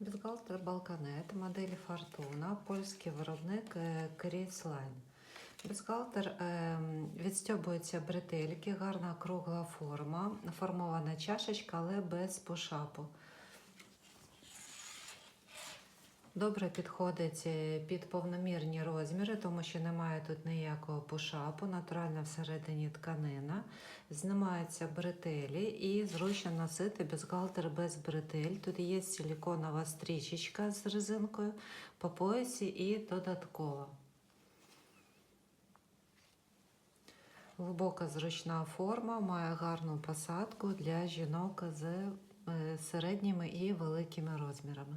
Бюстгальтер Балканет моделі Фортуна, польський виробник е, Кріс Лайн. Бюстгальтер е, бретельки, гарна кругла форма, формована чашечка, але без пушапу. Добре підходить е, під повномірні розміри, тому що немає тут ніякого пушапу, натуральна всередині тканина, знімаються бретелі і зручно носити бюстгальтер без бретель. Тут є силіконова стрічечка з резинкою по поясі і додатково. Глибока зручна форма, має гарну посадку для жінок з е, середніми і великими розмірами.